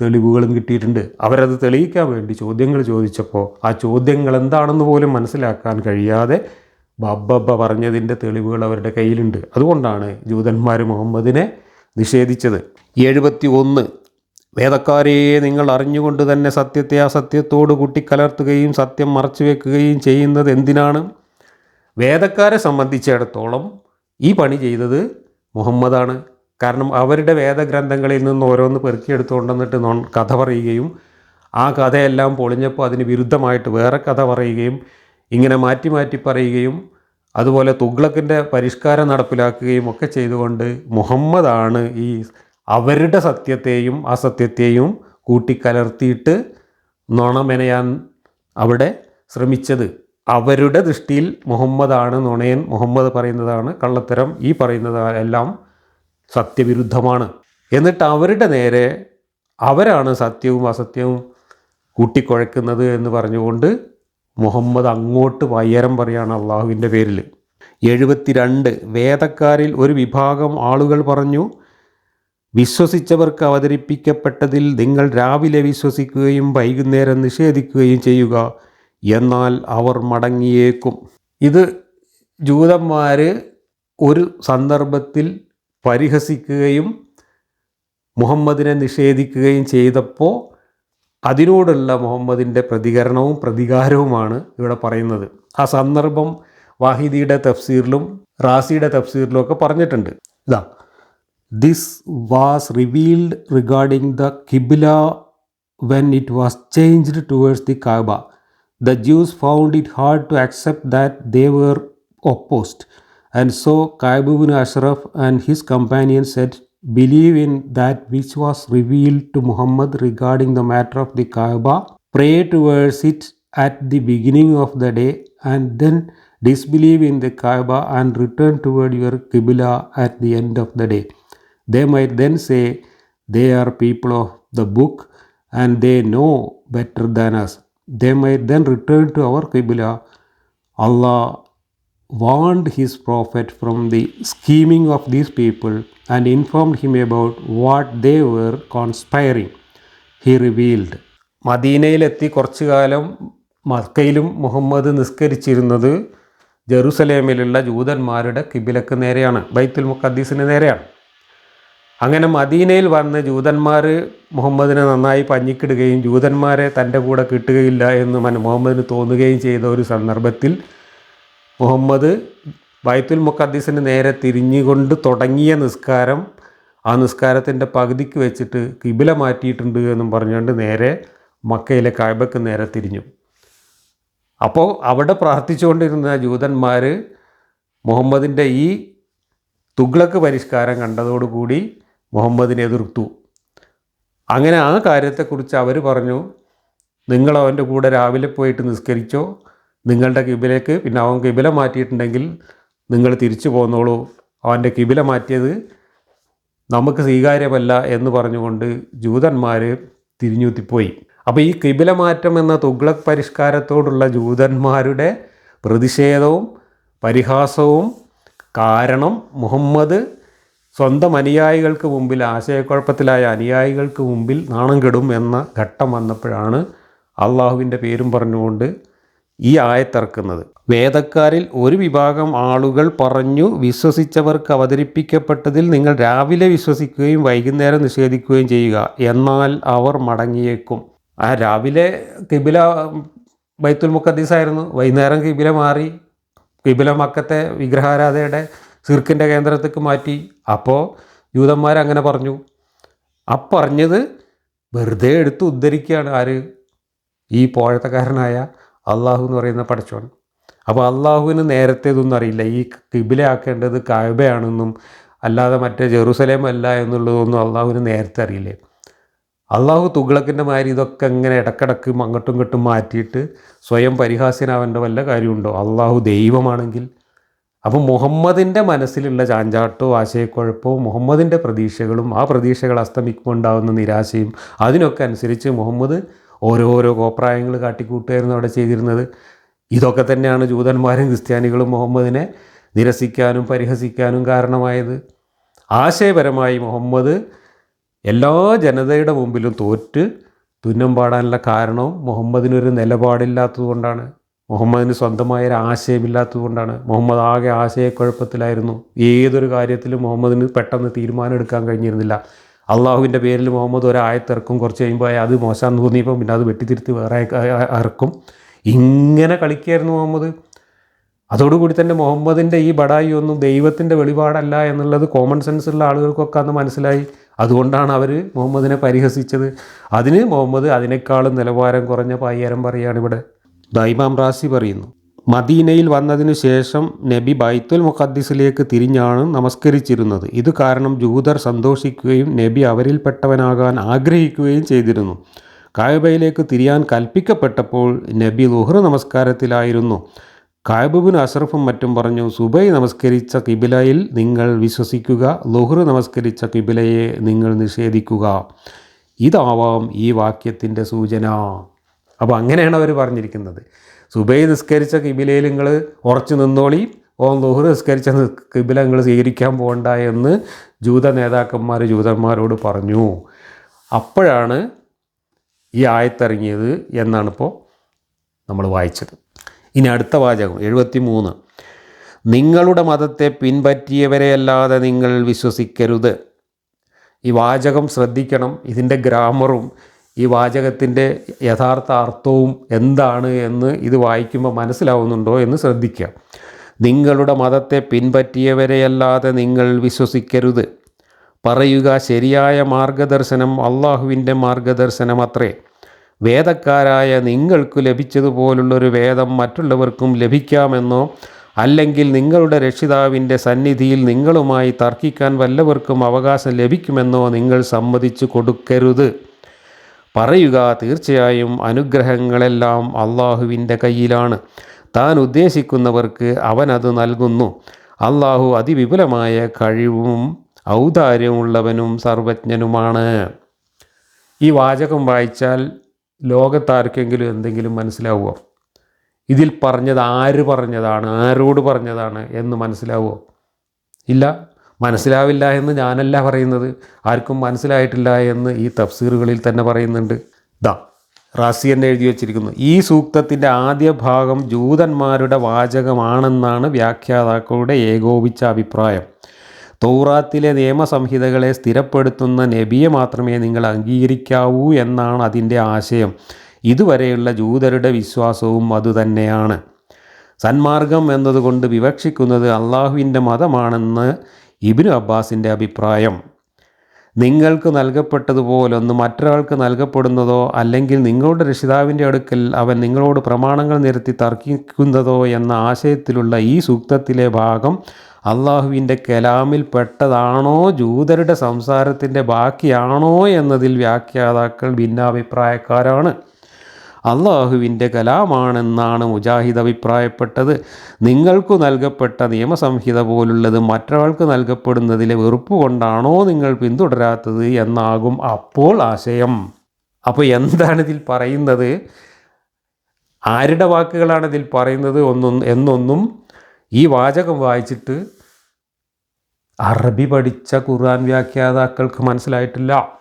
തെളിവുകളും കിട്ടിയിട്ടുണ്ട്. അവരത് തെളിയിക്കാൻ വേണ്ടി ചോദ്യങ്ങൾ ചോദിച്ചപ്പോൾ ആ ചോദ്യങ്ങൾ എന്താണെന്ന് പോലും മനസ്സിലാക്കാൻ കഴിയാതെ ബബ്ബ പറഞ്ഞതിന്റെ തെളിവുകൾ അവരുടെ കയ്യിലുണ്ട്. അതുകൊണ്ടാണ് ജൂതന്മാർ മുഹമ്മദിനെ നിഷേധിച്ചത്. എഴുപത്തി ഒന്ന് വേദക്കാരെ നിങ്ങൾ അറിഞ്ഞുകൊണ്ട് തന്നെ സത്യത്തെ അസത്യത്തോട് കൂട്ടിക്കലർത്തുകയും സത്യം മറച്ചു വെക്കുകയും ചെയ്യുന്നത് എന്തിനാണ്? വേദക്കാരെ സംബന്ധിച്ചിടത്തോളം ഈ പണി ചെയ്തത് മുഹമ്മദാണ്. കാരണം അവരുടെ വേദഗ്രന്ഥങ്ങളിൽ നിന്ന് ഓരോന്ന് പെറുക്കിയെടുത്തുകൊണ്ടെന്നിട്ട് നോൺ കഥ പറയുകയും ആ കഥയെല്ലാം പൊളിഞ്ഞപ്പോൾ അതിന് വിരുദ്ധമായിട്ട് വേറെ കഥ പറയുകയും ഇങ്ങനെ മാറ്റി മാറ്റി പറയുകയും അതുപോലെ തുഗ്ലക്കിന്റെ പരിഷ്കാരം നടപ്പിലാക്കുകയും ഒക്കെ ചെയ്തുകൊണ്ട് മുഹമ്മദാണ് ഈ അവരുടെ സത്യത്തെയും അസത്യത്തെയും കൂട്ടിക്കലർത്തിയിട്ട് നുണമെനയാൻ അവിടെ ശ്രമിച്ചത്. അവരുടെ ദൃഷ്ടിയിൽ മുഹമ്മദാണ് നുണയൻ. മുഹമ്മദ് പറയുന്നതാണ് കള്ളത്തരം. ഈ പറയുന്നത് എല്ലാം സത്യവിരുദ്ധമാണ്. എന്നിട്ട് അവരുടെ നേരെ അവരാണ് സത്യവും അസത്യവും കൂട്ടിക്കുഴക്കുന്നത് എന്ന് പറഞ്ഞുകൊണ്ട് മുഹമ്മദ് അങ്ങോട്ട് വയ്യരം പറയാണ് അള്ളാഹുവിന്റെ പേരിൽ. എഴുപത്തിരണ്ട് വേദക്കാരിൽ ഒരു വിഭാഗം ആളുകൾ പറഞ്ഞു വിശ്വസിച്ചവർക്ക് അവതരിപ്പിക്കപ്പെട്ടതിൽ നിങ്ങൾ രാവിലെ വിശ്വസിക്കുകയും വൈകുന്നേരം നിഷേധിക്കുകയും ചെയ്യുക എന്നാൽ അവർ മടങ്ങിയേക്കും. ഇത് ജൂതന്മാർ ഒരു സന്ദർഭത്തിൽ പരിഹസിക്കുകയും മുഹമ്മദിനെ നിഷേധിക്കുകയും ചെയ്തപ്പോൾ അതിനോടുള്ള മുഹമ്മദിന്റെ പ്രതികരണവും പ്രതികാരവുമാണ് ഇവിടെ പറയുന്നത്. ആ സന്ദർഭം വാഹിദിയുടെ തഫ്സീറിലും റാസിയുടെ തഫ്സീറിലും ഒക്കെ പറഞ്ഞിട്ടുണ്ട്. ഇതാ this was revealed regarding the Qibla when it was changed towards the Kaaba the Jews found it hard to accept that they were opposed and so Kab ibn Ashraf and his companion said Believe in that which was revealed to Muhammad regarding the matter of the Kaaba, pray towards it at the beginning of the day, and then disbelieve in the Kaaba and return toward your Qibla at the end of the day. They might then say, They are people of the book and they know better than us. They might then return to our Qibla. Allah warned his prophet from the scheming of these people and informed him about what they were conspiring. He revealed. മദീനയിലെത്തി കുറച്ചു കാലം മക്കയിലും മുഹമ്മദ് നിസ്കരിച്ചിരുന്നത് ജെറുസലേമിലുള്ള ജൂതന്മാരുടെ കിബിലക്ക് നേരെയാണ് ബൈത്തുൽ മുഖദ്ദീസിന് നേരെയാണ് അങ്ങനെ മദീനയിൽ വന്ന് ജൂതന്മാർ മുഹമ്മദിനെ നന്നായി പഞ്ഞിക്കിടുകയും ജൂതന്മാരെ തന്റെ കൂടെ കിട്ടുകയില്ല എന്ന് മുഹമ്മദിന് തോന്നുകയും ചെയ്ത ഒരു സന്ദർഭത്തിൽ മുഹമ്മദ് ബൈത്തുൽ മുഖദ്ദീസിന് നേരെ തിരിഞ്ഞുകൊണ്ട് തുടങ്ങിയ നിസ്കാരം ആ നിസ്കാരത്തിന്റെ പകുതിക്ക് വെച്ചിട്ട് കിബില മാറ്റിയിട്ടുണ്ട് എന്നും പറഞ്ഞുകൊണ്ട് നേരെ മക്കയിലെ കായ്ബക്ക് നേരെ തിരിഞ്ഞു. അപ്പോൾ അവിടെ പ്രാർത്ഥിച്ചുകൊണ്ടിരുന്ന ജൂതന്മാർ മുഹമ്മദിന്റെ ഈ തുഗ്ലക്ക് പരിഷ്കാരം കണ്ടതോടുകൂടി മുഹമ്മദിനെ എതിർത്തു. അങ്ങനെ ആ കാര്യത്തെക്കുറിച്ച് അവർ പറഞ്ഞു നിങ്ങൾ അവന്റെ കൂടെ രാവിലെ പോയിട്ട് നിസ്കരിച്ചോ നിങ്ങളുടെ കിബിലേക്ക് പിന്നെ അവൻ കിബില മാറ്റിയിട്ടുണ്ടെങ്കിൽ നിങ്ങൾ തിരിച്ചു പോന്നോളൂ. അവന്റെ കിബില മാറ്റിയത് നമുക്ക് സ്വീകാര്യമല്ല എന്ന് പറഞ്ഞുകൊണ്ട് ജൂതന്മാർ തിരിഞ്ഞുത്തിപ്പോയി. അപ്പോൾ ഈ കിബില മാറ്റം എന്ന തുഗ്ലക് പരിഷ്കാരത്തോടുള്ള ജൂതന്മാരുടെ പ്രതിഷേധവും പരിഹാസവും കാരണം മുഹമ്മദ് സ്വന്തം അനുയായികൾക്ക് മുമ്പിൽ ആശയക്കുഴപ്പത്തിലായ അനുയായികൾക്ക് മുമ്പിൽ നാണം കെടും എന്ന ഘട്ടം വന്നപ്പോഴാണ് അള്ളാഹുവിന്റെ പേരും പറഞ്ഞുകൊണ്ട് ഈ ആയത്തിറക്കുന്നത് വേദക്കാരിൽ ഒരു വിഭാഗം ആളുകൾ പറഞ്ഞു വിശ്വസിച്ചവർക്ക് അവതരിപ്പിക്കപ്പെട്ടതിൽ നിങ്ങൾ രാവിലെ വിശ്വസിക്കുകയും വൈകുന്നേരം നിഷേധിക്കുകയും ചെയ്യുക. എന്നാൽ അവർ മടങ്ങിയേക്കും. ആ രാവിലെ കിബില ബൈത്തുൽ മുക്കദ്ദീസായിരുന്നു വൈകുന്നേരം കിബില മാറി. കിബില മക്കത്തെ വിഗ്രഹാരാധയുടെ സിർക്കിന്റെ കേന്ദ്രത്തേക്ക് മാറ്റി. അപ്പോൾ ജൂതന്മാരങ്ങനെ പറഞ്ഞു. ആ പറഞ്ഞത് വെറുതെ എടുത്ത് ഉദ്ധരിക്കുകയാണ് ആര്? ഈ പോഴത്തക്കാരനായ അള്ളാഹു എന്ന് പറയുന്ന പടച്ചോൻ. അപ്പോൾ അള്ളാഹുവിന് നേരത്തെ ഇതൊന്നും അറിയില്ല. ഈ കിബില ആക്കേണ്ടത് കായബയാണെന്നും അല്ലാതെ മറ്റേ ജെറൂസലേം അല്ല എന്നുള്ളതൊന്നും അള്ളാഹുവിന് നേരത്തെ അറിയില്ലേ. അള്ളാഹു തുഗ്ലക്കിന്റെ മാതിരി ഇതൊക്കെ ഇങ്ങനെ ഇടക്കിടക്ക് അങ്ങോട്ടും ഇങ്ങോട്ടും മാറ്റിയിട്ട് സ്വയം പരിഹാസ്യനാവേണ്ട വല്ല കാര്യമുണ്ടോ? അള്ളാഹു ദൈവമാണെങ്കിൽ. അപ്പോൾ മുഹമ്മദിന്റെ മനസ്സിലുള്ള ചാഞ്ചാട്ടോ ആശയക്കുഴപ്പവും മുഹമ്മദിന്റെ പ്രതീക്ഷകളും ആ പ്രതീക്ഷകൾ അസ്തമിക്കുമ്പോൾ ഉണ്ടാകുന്ന നിരാശയും അതിനൊക്കെ അനുസരിച്ച് മുഹമ്മദ് ഓരോരോ കോപ്രായങ്ങൾ കാട്ടിക്കൂട്ടുകയായിരുന്നു അവിടെ ചെയ്തിരുന്നത്. ഇതൊക്കെ തന്നെയാണ് ജൂതന്മാരും ക്രിസ്ത്യാനികളും മുഹമ്മദിനെ നിരസിക്കാനും പരിഹസിക്കാനും കാരണമായത്. ആശയപരമായി മുഹമ്മദ് എല്ലാ ജനതയുടെ മുമ്പിലും തോറ്റ് തുന്നം പാടാനുള്ള കാരണവും മുഹമ്മദിനൊരു നിലപാടില്ലാത്തതുകൊണ്ടാണ്. മുഹമ്മദിന് സ്വന്തമായ ഒരു ആശയമില്ലാത്തതുകൊണ്ടാണ്. മുഹമ്മദ് ആകെ ആശയക്കുഴപ്പത്തിലായിരുന്നു. ഏതൊരു കാര്യത്തിലും മുഹമ്മദിന് പെട്ടെന്ന് തീരുമാനം എടുക്കാൻ കഴിഞ്ഞിരുന്നില്ല. അള്ളാഹുവിന്റെ പേരിൽ മുഹമ്മദ് ഒരായത്തിറക്കും. കുറച്ച് കഴിയുമ്പോൾ അത് മോശമാണെന്ന് തോന്നിയപ്പോൾ പിന്നെ അത് വെട്ടിത്തിരുത്തി വേറെ ഇറക്കും ഇങ്ങനെ കളിക്കുകയായിരുന്നു മുഹമ്മദ്. അതോടുകൂടി തന്നെ മുഹമ്മദിന്റെ ഈ ബടായി ഒന്നും ദൈവത്തിന്റെ വെളിപാടല്ല എന്നുള്ളത് കോമൺ സെൻസ് ഉള്ള ആളുകൾക്കൊക്കെ അന്ന് മനസ്സിലായി. അതുകൊണ്ടാണ് അവർ മുഹമ്മദിനെ പരിഹസിച്ചത്. അതിന് മുഹമ്മദ് അതിനേക്കാളും നിലവാരം കുറഞ്ഞ പായ്യാരം പറയുകയാണ് ഇവിടെ. ദൈമാം റാസി പറയുന്നു. മദീനയിൽ വന്നതിനു ശേഷം നബി ബൈത്തുൽ മുഖദ്ദിസിലേക്ക് തിരിഞ്ഞാണ് നമസ്കരിച്ചിരുന്നത്. ഇത് കാരണം ജൂതർ സന്തോഷിക്കുകയും നബി അവരിൽപ്പെട്ടവനാകാൻ ആഗ്രഹിക്കുകയും ചെയ്തിരുന്നു. കായബയിലേക്ക് തിരിയാൻ കൽപ്പിക്കപ്പെട്ടപ്പോൾ നബി ലുഹ്റ നമസ്കാരത്തിലായിരുന്നു. കായബുബിൻ അഷറഫും മറ്റും പറഞ്ഞു സുബൈ നമസ്കരിച്ച കിബിലയിൽ നിങ്ങൾ വിശ്വസിക്കുക ലുഹ്റ നമസ്കരിച്ച കിബിലയെ നിങ്ങൾ നിഷേധിക്കുക. ഇതാവാം ഈ വാക്യത്തിന്റെ സൂചന. അപ്പോൾ അങ്ങനെയാണ് അവർ പറഞ്ഞിരിക്കുന്നത്. സുബൈ നിസ്കരിച്ച കിബിലയിൽ നിങ്ങൾ ഉറച്ചു നിന്നോളി. ഓ ദുഹു നിസ്കരിച്ച കിബില നിങ്ങൾ സ്വീകരിക്കാൻ പോകണ്ട എന്ന് ജൂത നേതാക്കന്മാർ ജൂതന്മാരോട് പറഞ്ഞു. അപ്പോഴാണ് ഈ ആയത്തിറങ്ങിയത് എന്നാണിപ്പോൾ നമ്മൾ വായിച്ചത്. ഇനി അടുത്ത വാചകം എഴുപത്തി മൂന്ന് നിങ്ങളുടെ മതത്തെ പിൻപറ്റിയവരെയല്ലാതെ നിങ്ങൾ വിശ്വസിക്കരുത്. ഈ വാചകം ശ്രദ്ധിക്കണം ഇതിന്റെ ഗ്രാമറും ഈ വാചകത്തിന്റെ യഥാർത്ഥ അർത്ഥവും എന്താണ് എന്ന് ഇത് വായിക്കുമ്പോൾ മനസ്സിലാവുന്നുണ്ടോ എന്ന് ശ്രദ്ധിക്കുക. നിങ്ങളുടെ മതത്തെ പിൻപറ്റിയവരെയല്ലാതെ നിങ്ങൾ വിശ്വസിക്കരുത്. പറയുക ശരിയായ മാർഗദർശനം അള്ളാഹുവിന്റെ മാർഗദർശനം അത്രേ. വേദക്കാരായ നിങ്ങൾക്ക് ലഭിച്ചതുപോലുള്ളൊരു വേദം മറ്റുള്ളവർക്കും ലഭിക്കാമെന്നോ അല്ലെങ്കിൽ നിങ്ങളുടെ രക്ഷിതാവിന്റെ സന്നിധിയിൽ നിങ്ങളുമായി തർക്കിക്കാൻ വല്ലവർക്കും അവകാശം ലഭിക്കുമെന്നോ നിങ്ങൾ സമ്മതിച്ചു കൊടുക്കരുത്. പറയുക തീർച്ചയായും അനുഗ്രഹങ്ങളെല്ലാം അള്ളാഹുവിന്റെ കയ്യിലാണ്. താൻ ഉദ്ദേശിക്കുന്നവർക്ക് അവനത് നൽകുന്നു. അള്ളാഹു അതിവിപുലമായ കഴിവും ഔദാര്യമുള്ളവനും സർവജ്ഞനുമാണ്. ഈ വാചകം വായിച്ചാൽ ലോകത്താർക്കെങ്കിലും എന്തെങ്കിലും മനസ്സിലാവുമോ ഇതിൽ പറഞ്ഞത് ആര് പറഞ്ഞതാണ്? ആരോട് പറഞ്ഞതാണ് എന്ന് മനസ്സിലാവുമോ ഇല്ല? മനസ്സിലാവില്ല എന്ന് ഞാനല്ല പറയുന്നത്. ആർക്കും മനസ്സിലായിട്ടില്ല എന്ന് ഈ തഫ്സീറുകളിൽ തന്നെ പറയുന്നുണ്ട്. ദാ റാസി എന്ന് എഴുതി വച്ചിരിക്കുന്നു. ഈ സൂക്തത്തിന്റെ ആദ്യ ഭാഗം ജൂതന്മാരുടെ വാചകമാണെന്നാണ് വ്യാഖ്യാതാക്കളുടെ ഏകോപിച്ച അഭിപ്രായം. തൗറാത്തിലെ നിയമസംഹിതകളെ സ്ഥിരപ്പെടുത്തുന്ന നബിയെ മാത്രമേ നിങ്ങൾ അംഗീകരിക്കാവൂ എന്നാണ് അതിന്റെ ആശയം. ഇതുവരെയുള്ള ജൂതരുടെ വിശ്വാസവും അതുതന്നെയാണ് സന്മാർഗം എന്നതുകൊണ്ട് വിവക്ഷിക്കുന്നത് അള്ളാഹുവിന്റെ മതമാണെന്ന് ഇബിനു അബ്ബാസിന്റെ അഭിപ്രായം നിങ്ങൾക്ക് നൽകപ്പെട്ടതുപോലൊന്ന് മറ്റൊരാൾക്ക് നൽകപ്പെടുന്നതോ അല്ലെങ്കിൽ നിങ്ങളുടെ രക്ഷിതാവിന്റെ അടുക്കൽ അവൻ നിങ്ങളോട് പ്രമാണങ്ങൾ നിരത്തി തർക്കിക്കുന്നതോ എന്ന ആശയത്തിലുള്ള ഈ സൂക്തത്തിലെ ഭാഗം അള്ളാഹുവിന്റെ കലാമിൽ പെട്ടതാണോ ജൂതരുടെ സംസാരത്തിന്റെ ബാക്കിയാണോ എന്നതിൽ വ്യാഖ്യാതാക്കൾ ഭിന്നാഭിപ്രായക്കാരാണ്. അള്ളാഹുവിന്റെ കലാമാണെന്നാണ് മുജാഹിദ് അഭിപ്രായപ്പെട്ടത്. നിങ്ങൾക്കു നൽകപ്പെട്ട നിയമസംഹിത പോലുള്ളത് മറ്റൊരാൾക്ക് നൽകപ്പെടുന്നതിലെ വെറുപ്പ് കൊണ്ടാണോ നിങ്ങൾ പിന്തുടരാത്തത് എന്നാകും അപ്പോൾ ആശയം. അപ്പോൾ എന്താണ് ഇതിൽ പറയുന്നത്? ആരുടെ വാക്കുകളാണ് ഇതിൽ പറയുന്നത് ഒന്നും എന്നൊന്നും ഈ വാചകം വായിച്ചിട്ട് അറബി പഠിച്ച ഖുർആൻ വ്യാഖ്യാതാക്കൾക്ക് മനസ്സിലായിട്ടില്ല.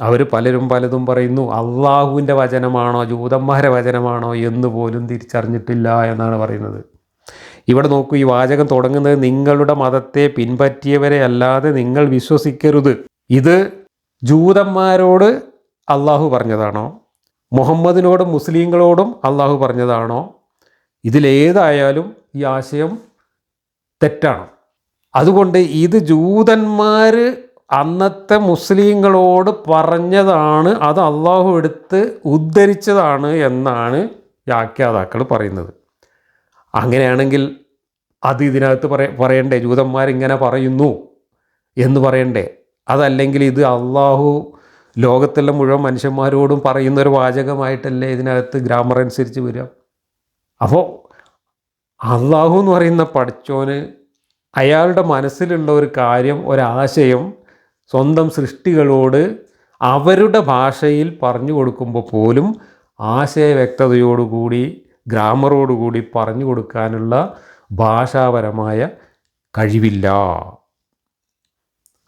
അവർ പലരും പലതും പറയുന്നു അള്ളാഹുവിന്റെ വചനമാണോ ജൂതന്മാരെ വചനമാണോ എന്ന് പോലും തിരിച്ചറിഞ്ഞിട്ടില്ല എന്നാണ് പറയുന്നത്. ഇവിടെ നോക്കൂ ഈ വാചകം തുടങ്ങുന്നത് നിങ്ങളുടെ മതത്തെ പിൻപറ്റിയവരെ അല്ലാതെ നിങ്ങൾ വിശ്വസിക്കരുത്. ഇത് ജൂതന്മാരോട് അള്ളാഹു പറഞ്ഞതാണോ? മുഹമ്മദിനോടും മുസ്ലിങ്ങളോടും അള്ളാഹു പറഞ്ഞതാണോ? ഇതിലേതായാലും ഈ ആശയം തെറ്റാണ്. അതുകൊണ്ട് ഇത് ജൂതന്മാർ അന്നത്തെ മുസ്ലിങ്ങളോട് പറഞ്ഞതാണ് അത് അള്ളാഹു എടുത്ത് ഉദ്ധരിച്ചതാണ് എന്നാണ് വ്യാഖ്യാതാക്കൾ പറയുന്നത്. അങ്ങനെയാണെങ്കിൽ അത് ഇതിനകത്ത് പറയ പറയണ്ടേ? ജൂതന്മാരിങ്ങനെ പറയുന്നു എന്ന് പറയണ്ടേ? അതല്ലെങ്കിൽ ഇത് അള്ളാഹു ലോകത്തിലെ മുഴുവൻ മനുഷ്യന്മാരോടും പറയുന്ന ഒരു വാചകമായിട്ടല്ലേ ഇതിനകത്ത് ഗ്രാമർ അനുസരിച്ച് വരിക? അപ്പോൾ അള്ളാഹു എന്ന് പറയുന്ന പഠിച്ചോന് അയാളുടെ മനസ്സിലുള്ള ഒരു കാര്യം ഒരാശയം സ്വന്തം സൃഷ്ടികളോട് അവരുടെ ഭാഷയിൽ പറഞ്ഞു കൊടുക്കുമ്പോൾ പോലും ആശയവ്യക്തതയോടുകൂടി ഗ്രാമറോടുകൂടി പറഞ്ഞു കൊടുക്കാനുള്ള ഭാഷാപരമായ കഴിവില്ല.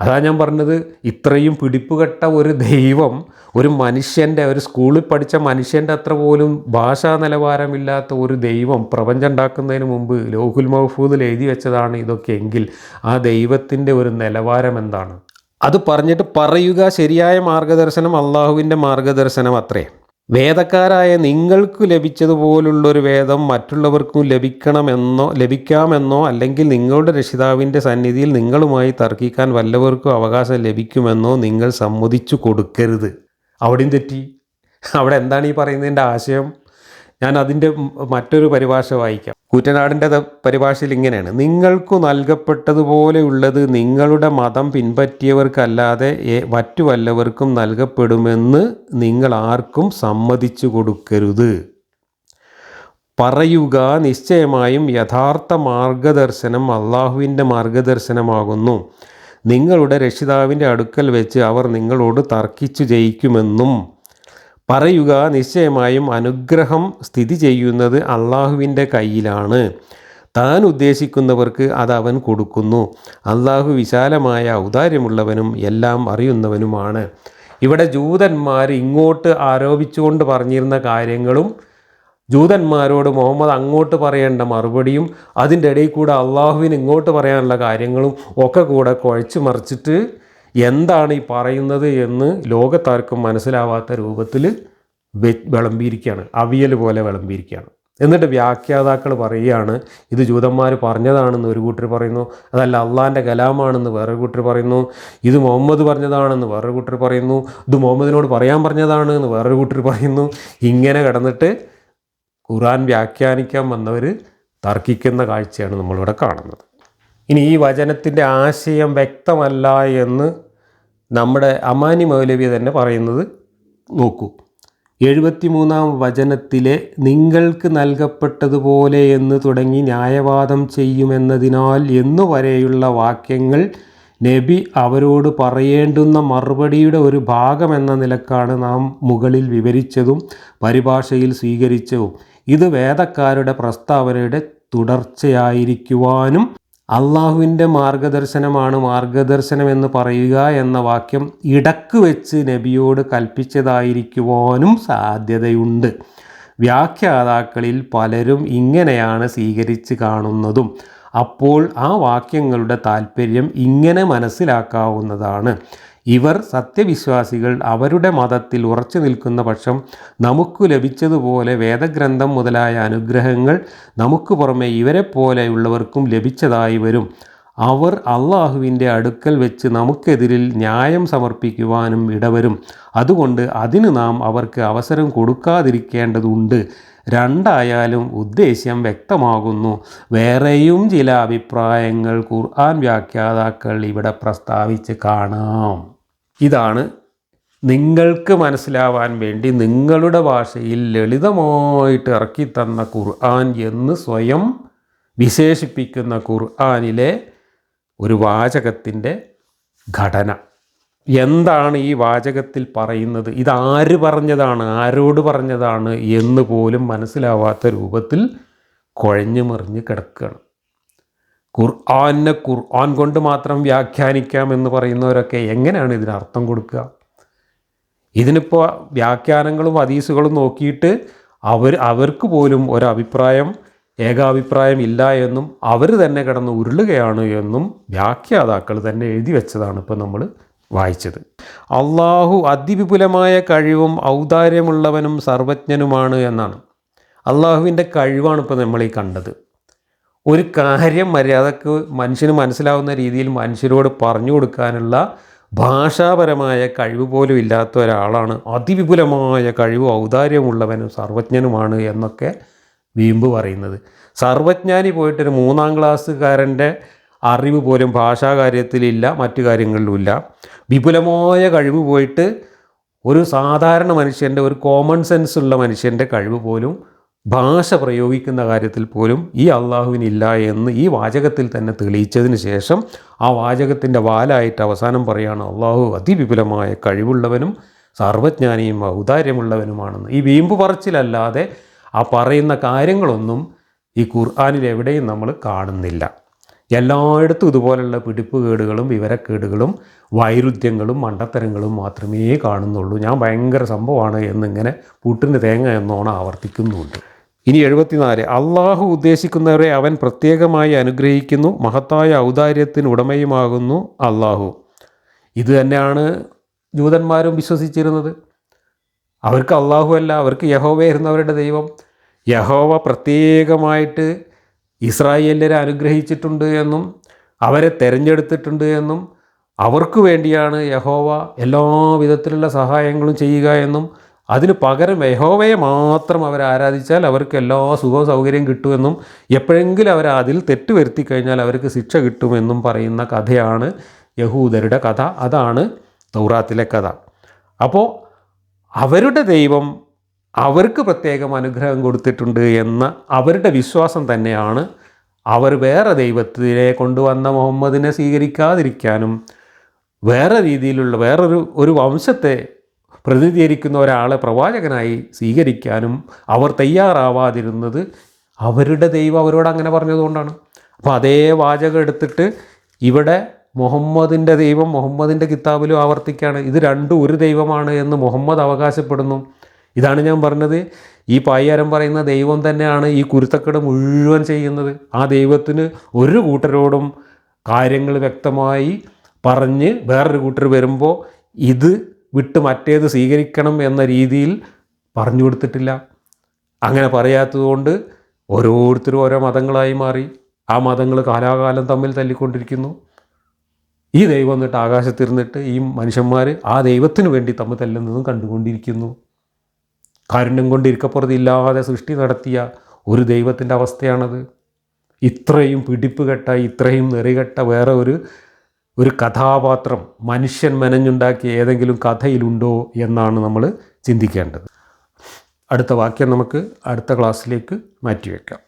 അതാ ഞാൻ പറഞ്ഞത് ഇത്രയും പിടിപ്പുകെട്ട ഒരു ദൈവം ഒരു മനുഷ്യന്റെ ഒരു സ്കൂളിൽ പഠിച്ച മനുഷ്യന്റെ അത്ര പോലും ഭാഷാ നിലവാരമില്ലാത്ത ഒരു ദൈവം പ്രപഞ്ചം ഉണ്ടാക്കുന്നതിന് മുമ്പ് ലോഹുൽ മഹഫൂദിൽ എഴുതി വെച്ചതാണ് ഇതൊക്കെ എങ്കിൽ ആ ദൈവത്തിന്റെ ഒരു നിലവാരം എന്താണ്? അത് പറഞ്ഞിട്ട് പറയുക ശരിയായ മാർഗദർശനം അള്ളാഹുവിന്റെ മാർഗദർശനം അത്രേ. വേദക്കാരായ നിങ്ങൾക്ക് ലഭിച്ചതുപോലുള്ളൊരു വേദം മറ്റുള്ളവർക്കും ലഭിക്കണമെന്നോ ലഭിക്കാമെന്നോ അല്ലെങ്കിൽ നിങ്ങളുടെ രക്ഷിതാവിന്റെ സന്നിധിയിൽ നിങ്ങളുമായി തർക്കിക്കാൻ വല്ലവർക്കും അവകാശം ലഭിക്കുമെന്നോ നിങ്ങൾ സമ്മതിച്ചു കൊടുക്കരുത്. അവിടെയും തെറ്റി. അവിടെ എന്താണ് ഈ പറയുന്നതിന്റെ ആശയം? ഞാൻ അതിന്റെ മറ്റൊരു പരിഭാഷ വായിക്കാം. കൂറ്റനാടിന്റെ പരിഭാഷയിൽ ഇങ്ങനെയാണ്. നിങ്ങൾക്കു നൽകപ്പെട്ടതുപോലെയുള്ളത് നിങ്ങളുടെ മതം പിൻപറ്റിയവർക്കല്ലാതെ മറ്റു വല്ലവർക്കും നൽകപ്പെടുമെന്ന് നിങ്ങൾ ആർക്കും സമ്മതിച്ചു കൊടുക്കരുത്. പറയുക നിശ്ചയമായും യഥാർത്ഥ മാർഗദർശനം അള്ളാഹുവിന്റെ മാർഗദർശനമാകുന്നു. നിങ്ങളുടെ രക്ഷിതാവിന്റെ അടുക്കൽ വെച്ച് അവർ നിങ്ങളോട് തർക്കിച്ചു ജയിക്കുമെന്നും പറയുക നിശ്ചയമായും അനുഗ്രഹം സ്ഥിതി ചെയ്യുന്നത് അള്ളാഹുവിന്റെ കയ്യിലാണ്. താൻ ഉദ്ദേശിക്കുന്നവർക്ക് അത് അവൻ കൊടുക്കുന്നു. അള്ളാഹു വിശാലമായ ഔദാര്യമുള്ളവനും എല്ലാം അറിയുന്നവനുമാണ്. ഇവിടെ ജൂതന്മാർ ഇങ്ങോട്ട് ആരോപിച്ചുകൊണ്ട് പറഞ്ഞിരുന്ന കാര്യങ്ങളും ജൂതന്മാരോട് മുഹമ്മദ് അങ്ങോട്ട് പറയേണ്ട മറുപടിയും അതിന്റെ ഇടയിൽ കൂടെ അള്ളാഹുവിന് ഇങ്ങോട്ട് പറയാനുള്ള കാര്യങ്ങളും ഒക്കെ കൂടെ കുഴച്ചു മറിച്ചിട്ട് എന്താണ് ഈ പറയുന്നത് എന്ന് ലോകത്താർക്കും മനസ്സിലാവാത്ത രൂപത്തിൽ വിളമ്പിയിരിക്കുകയാണ്. അവിയൽ പോലെ വിളമ്പിയിരിക്കുകയാണ്. എന്നിട്ട് വ്യാഖ്യാതാക്കൾ പറയുകയാണ് ഇത് ജൂതന്മാർ പറഞ്ഞതാണെന്ന് ഒരു കൂട്ടർ പറയുന്നു അതല്ല അള്ളാന്റെ കലാമാണെന്ന് വേറൊരു കൂട്ടർ പറയുന്നു ഇത് മുഹമ്മദ് പറഞ്ഞതാണെന്ന് വേറൊരു കൂട്ടർ പറയുന്നു ഇത് മുഹമ്മദിനോട് പറയാൻ പറഞ്ഞതാണ് എന്ന് വേറൊരു കൂട്ടർ പറയുന്നു. ഇങ്ങനെ കിടന്നിട്ട് ഖുറാൻ വ്യാഖ്യാനിക്കാൻ വന്നവർ തർക്കിക്കുന്ന കാഴ്ചയാണ് നമ്മളിവിടെ കാണുന്നത്. ഇനി ഈ വചനത്തിന്റെ ആശയം വ്യക്തമല്ല എന്ന് നമ്മുടെ അമാനി മൗലവി തന്നെ പറയുന്നത് നോക്കൂ. എഴുപത്തിമൂന്നാം വചനത്തിലെ നിങ്ങൾക്ക് നൽകപ്പെട്ടതുപോലെ എന്ന് തുടങ്ങി ന്യായവാദം ചെയ്യുമെന്നതിനാൽ എന്നു വരെയുള്ള വാക്യങ്ങൾ നബി അവരോട് പറയേണ്ടുന്ന മറുപടിയുടെ ഒരു ഭാഗമെന്ന നിലക്കാണ് നാം മുകളിൽ വിവരിച്ചതും പരിഭാഷയിൽ സ്വീകരിച്ചതും. ഇത് വേദക്കാരുടെ പ്രസ്താവനയുടെ തുടർച്ചയായിരിക്കുവാനും അള്ളാഹുവിന്റെ മാർഗദർശനമാണ് മാർഗദർശനം എന്ന് പറയുക എന്ന വാക്യം ഇടയ്ക്ക് വെച്ച് നബിയോട് കൽപ്പിച്ചതായിരിക്കുവാനും സാധ്യതയുണ്ട്. വ്യാഖ്യാതാക്കളിൽ പലരും ഇങ്ങനെയാണ് സ്വീകരിച്ച് കാണുന്നതും. അപ്പോൾ ആ വാക്യങ്ങളുടെ താല്പര്യം ഇങ്ങനെ മനസ്സിലാക്കാവുന്നതാണ്. ഇവർ സത്യവിശ്വാസികൾ. അവരുടെ മതത്തിൽ ഉറച്ചു നിൽക്കുന്ന പക്ഷം നമുക്ക് ലഭിച്ചതുപോലെ വേദഗ്രന്ഥം മുതലായ അനുഗ്രഹങ്ങൾ നമുക്ക് പുറമെ ഇവരെ പോലെയുള്ളവർക്കും ലഭിച്ചതായി വരും. അവർ അള്ളാഹുവിന്റെ അടുക്കൽ വെച്ച് നമുക്കെതിരിൽ ന്യായം സമർപ്പിക്കുവാനും ഇടവരും. അതുകൊണ്ട് അതിന് നാം അവർക്ക് അവസരം കൊടുക്കാതിരിക്കേണ്ടതുണ്ട്. രണ്ടായാലും ഉദ്ദേശ്യം വ്യക്തമാകുന്നു. വേറെയും ചില അഭിപ്രായങ്ങൾ ഖുർആൻ വ്യാഖ്യാതാക്കൾ ഇവിടെ പ്രസ്താവിച്ച് കാണാം. ഇതാണ് നിങ്ങൾക്ക് മനസ്സിലാവാൻ വേണ്ടി നിങ്ങളുടെ ഭാഷയിൽ ലളിതമായിട്ട് ഇറക്കിത്തന്ന ഖുർആൻ എന്ന് സ്വയം വിശേഷിപ്പിക്കുന്ന ഖുർആനിലെ ഒരു വാചകത്തിന്റെ ഘടന. എന്താണ് ഈ വാചകത്തിൽ പറയുന്നത്? ഇതാര് പറഞ്ഞതാണ്? ആരോട് പറഞ്ഞതാണ്? എന്ന് പോലും മനസ്സിലാവാത്ത രൂപത്തിൽ കുഴഞ്ഞു മറിഞ്ഞ് കിടക്കുകയാണ്. ഖുർആനെ ഖുർആൻ കൊണ്ട് മാത്രം വ്യാഖ്യാനിക്കാം എന്ന് പറയുന്നവരൊക്കെ എങ്ങനെയാണ് ഇതിന് അർത്ഥം കൊടുക്കുക? ഇതിനിപ്പോൾ വ്യാഖ്യാനങ്ങളും അതീസുകളും നോക്കിയിട്ട് അവർ അവർക്ക് പോലും ഒരഭിപ്രായം ഏകാഭിപ്രായം ഇല്ല എന്നും അവർ തന്നെ കിടന്ന് ഉരുളുകയാണ് എന്നും വ്യാഖ്യാതാക്കൾ തന്നെ എഴുതി വെച്ചതാണ് ഇപ്പോൾ നമ്മൾ വായിച്ചത്. അള്ളാഹു അതിവിപുലമായ കഴിവും ഔദാര്യമുള്ളവനും സർവജ്ഞനുമാണ് എന്നാണ്. അള്ളാഹുവിന്റെ കഴിവാണ് ഇപ്പോൾ നമ്മൾ ഈ കണ്ടത്. ഒരു കാര്യം മര്യാദയ്ക്ക് മനുഷ്യന് മനസ്സിലാവുന്ന രീതിയിൽ മനുഷ്യരോട് പറഞ്ഞു കൊടുക്കാനുള്ള ഭാഷാപരമായ കഴിവ് പോലും ഇല്ലാത്ത ഒരാളാണ്. അതിവിപുലമായ കഴിവ് ഔദാര്യമുള്ളവനും സർവജ്ഞനുമാണ് എന്നൊക്കെ വീമ്പ് പറയുന്നത്. സർവജ്ഞാനി പോയിട്ടൊരു മൂന്നാം ക്ലാസ്സുകാരന്റെ അറിവ് പോലും ഭാഷാ കാര്യത്തിലില്ല മറ്റു കാര്യങ്ങളിലുമില്ല. വിപുലമായ കഴിവ് പോയിട്ട് ഒരു സാധാരണ മനുഷ്യന്റെ ഒരു കോമൺ സെൻസ് ഉള്ള മനുഷ്യന്റെ കഴിവ് പോലും ഭാഷ പ്രയോഗിക്കുന്ന കാര്യത്തിൽ പോലും ഈ അള്ളാഹുവിനില്ല എന്ന് ഈ വാചകത്തിൽ തന്നെ തെളിയിച്ചതിന് ശേഷം ആ വാചകത്തിന്റെ വാലായിട്ട് അവസാനം പറയുകയാണ് അള്ളാഹു അതിവിപുലമായ കഴിവുള്ളവനും സർവജ്ഞാനിയും ഔദാര്യമുള്ളവനുമാണെന്ന്. ഈ വീമ്പ് പറച്ചിലല്ലാതെ ആ പറയുന്ന കാര്യങ്ങളൊന്നും ഈ ഖുർആാനിൽ എവിടെയും നമ്മൾ കാണുന്നില്ല. എല്ലായിടത്തും ഇതുപോലുള്ള പിടിപ്പുകേടുകളും വിവരക്കേടുകളും വൈരുദ്ധ്യങ്ങളും മണ്ടത്തരങ്ങളും മാത്രമേ കാണുന്നുള്ളൂ. ഞാൻ ഭയങ്കര സംഭവമാണ് എന്നിങ്ങനെ പൂട്ടിന്റെ തേങ്ങ എന്നോണം ആവർത്തിക്കുന്നുണ്ട്. ഇനി എഴുപത്തിനാല്. അള്ളാഹു ഉദ്ദേശിക്കുന്നവരെ അവൻ പ്രത്യേകമായി അനുഗ്രഹിക്കുന്നു മഹത്തായ ഔദാര്യത്തിന് ഉടമയുമാകുന്നു അള്ളാഹു ഇത് തന്നെയാണ് ജൂതന്മാരും വിശ്വസിച്ചിരുന്നത്. അവർക്ക് അള്ളാഹു അല്ല അവർക്ക് യഹോവയായിരുന്നു അവരുടെ ദൈവം. യഹോവ പ്രത്യേകമായിട്ട് ഇസ്രായേലിനെ അനുഗ്രഹിച്ചിട്ടുണ്ട് എന്നും അവരെ തിരഞ്ഞെടുത്തിട്ടുണ്ട് എന്നും അവർക്ക് വേണ്ടിയാണ് യഹോവ എല്ലാ വിധത്തിലുള്ള സഹായങ്ങളും ചെയ്യുക എന്നും അതിന് പകരം യഹോവയെ മാത്രം അവർ ആരാധിച്ചാൽ അവർക്ക് എല്ലാ സുഖവും സൗകര്യം കിട്ടുമെന്നും എപ്പോഴെങ്കിലും അവർ അതിൽ തെറ്റ് വരുത്തി കഴിഞ്ഞാൽ അവർക്ക് ശിക്ഷ കിട്ടുമെന്നും പറയുന്ന കഥയാണ് യഹൂദരുടെ കഥ. അതാണ് തൗറാത്തിലെ കഥ. അപ്പോൾ അവരുടെ ദൈവം അവർക്ക് പ്രത്യേകം അനുഗ്രഹം കൊടുത്തിട്ടുണ്ട് എന്ന അവരുടെ വിശ്വാസം തന്നെയാണ് അവർ വേറെ ദൈവത്തിനെ കൊണ്ടുവന്ന മുഹമ്മദിനെ സ്വീകരിക്കാതിരിക്കാനും വേറെ രീതിയിലുള്ള വേറൊരു ഒരു വംശത്തെ പ്രതിനിധീകരിക്കുന്ന ഒരാളെ പ്രവാചകനായി സ്വീകരിക്കാനും അവർ തയ്യാറാവാതിരുന്നത് അവരുടെ ദൈവം അവരോട് അങ്ങനെ പറഞ്ഞതുകൊണ്ടാണ്. അപ്പോൾ അതേ വാചകം എടുത്തിട്ട് ഇവിടെ മുഹമ്മദിന്റെ ദൈവം മുഹമ്മദിന്റെ കിതാബിലും ആവർത്തിക്കുകയാണ്. ഇത് രണ്ടും ഒരു ദൈവമാണ് എന്ന് മുഹമ്മദ് അവകാശപ്പെടുന്നു. ഇതാണ് ഞാൻ പറഞ്ഞത്. ഈ പായ്യാരം പറയുന്ന ദൈവം തന്നെയാണ് ഈ കുരുത്തക്കട മുഴുവൻ ചെയ്യുന്നത്. ആ ദൈവത്തിന് ഒരു കൂട്ടരോടും കാര്യങ്ങൾ വ്യക്തമായി പറഞ്ഞ് വേറൊരു കൂട്ടർ വരുമ്പോൾ ഇത് വിട്ട് മറ്റേത് സ്വീകരിക്കണം എന്ന രീതിയിൽ പറഞ്ഞു കൊടുത്തിട്ടില്ല. അങ്ങനെ പറയാത്തതുകൊണ്ട് ഓരോരുത്തരും ഓരോ മതങ്ങളായി മാറി. ആ മതങ്ങൾ കാലാകാലം തമ്മിൽ തല്ലിക്കൊണ്ടിരിക്കുന്നു. ഈ ദൈവം എന്നിട്ട് ആകാശത്തിരുന്നിട്ട് ഈ മനുഷ്യന്മാർ ആ ദൈവത്തിന് വേണ്ടി തമ്മിൽ തല്ലുന്നതും കണ്ടുകൊണ്ടിരിക്കുന്നു. കാരുണ്യം കൊണ്ട് ഇരിക്കപ്പുറത്തില്ലാതെ സൃഷ്ടി നടത്തിയ ഒരു ദൈവത്തിന്റെ അവസ്ഥയാണത്. ഇത്രയും പിടിപ്പ് കെട്ട ഇത്രയും നെറികെട്ട വേറെ ഒരു ഒരു കഥാപാത്രം മനുഷ്യൻ മെനഞ്ഞുണ്ടാക്കിയ ഏതെങ്കിലും കഥയിലുണ്ടോ എന്നാണ് നമ്മൾ ചിന്തിക്കേണ്ടത്. അടുത്ത വാക്യം നമുക്ക് അടുത്ത ക്ലാസ്സിലേക്ക് മാറ്റിവെക്കാം.